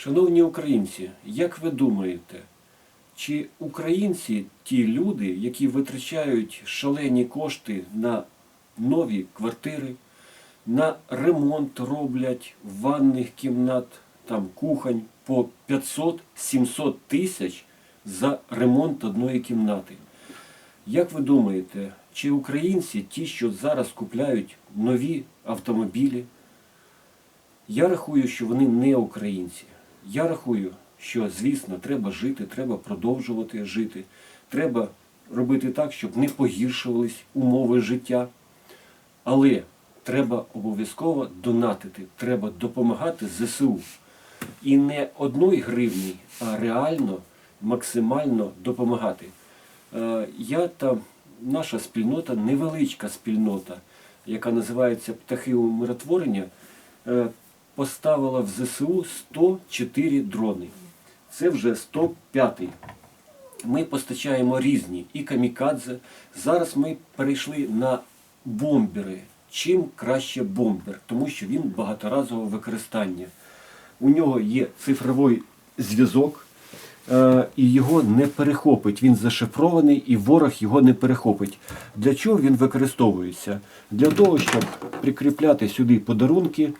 Шановні українці, як ви думаєте, чи українці ті люди, які витрачають шалені кошти на нові квартири, на ремонт роблять ванних кімнат, там кухонь по 500-700 тисяч за ремонт одної кімнати? Як ви думаєте, чи українці, ті, що зараз купляють нові автомобілі, я рахую, що вони не українці. Я рахую, що, звісно, треба жити, треба продовжувати жити. Треба робити так, щоб не погіршувались умови життя. Але треба обов'язково донатити, треба допомагати ЗСУ. І не одної гривні, а реально, максимально допомагати. Е, Я та наша спільнота, невеличка спільнота, яка називається Птахи умиротворення, е, поставила в ЗСУ 104 дрони. Це вже 105-й. Ми постачаємо різні і камікадзе. Зараз ми перейшли на бомбери. Чим краще бомбер, тому що він багаторазового використання. У нього є цифровий зв'язок, е, і його не перехопить. Він зашифрований, і ворог його не перехопить. Для чого він використовується? Для того, щоб прикріпляти сюди подарунки,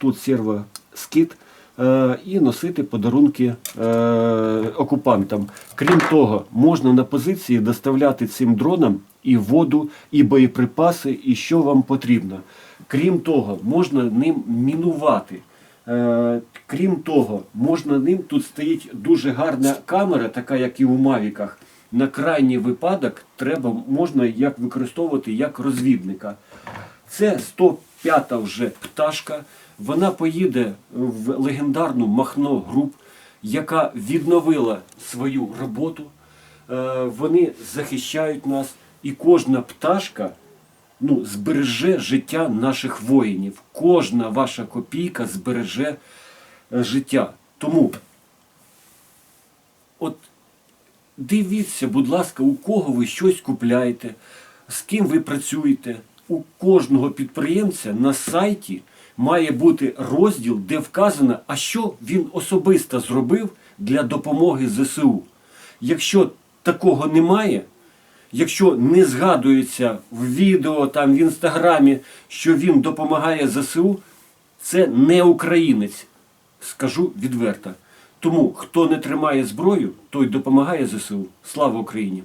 тут сервоскид, е, і носити подарунки е, окупантам. Крім того, можна на позиції доставляти цим дронам і воду, і боєприпаси, і що вам потрібно. Крім того, можна ним мінувати. Е, Крім того, можна ним тут стоїть дуже гарна камера, така як і у Мавіках. На крайній випадок треба можна як використовувати як розвідника. Це 105-та вже пташка. Вона поїде в легендарну Махно груп, яка відновила свою роботу. Е, Вони захищають нас, і кожна пташка ну, збереже життя наших воїнів. Кожна ваша копійка збереже е, життя. Тому от дивіться, будь ласка, у кого ви щось купляєте, з ким ви працюєте. У кожного підприємця на сайті має бути розділ, де вказано, а що він особисто зробив для допомоги ЗСУ. Якщо такого немає, якщо не згадується в відео, там в інстаграмі, що він допомагає ЗСУ, це не українець. Скажу відверто. Тому хто не тримає зброю, той допомагає ЗСУ. Слава Україні!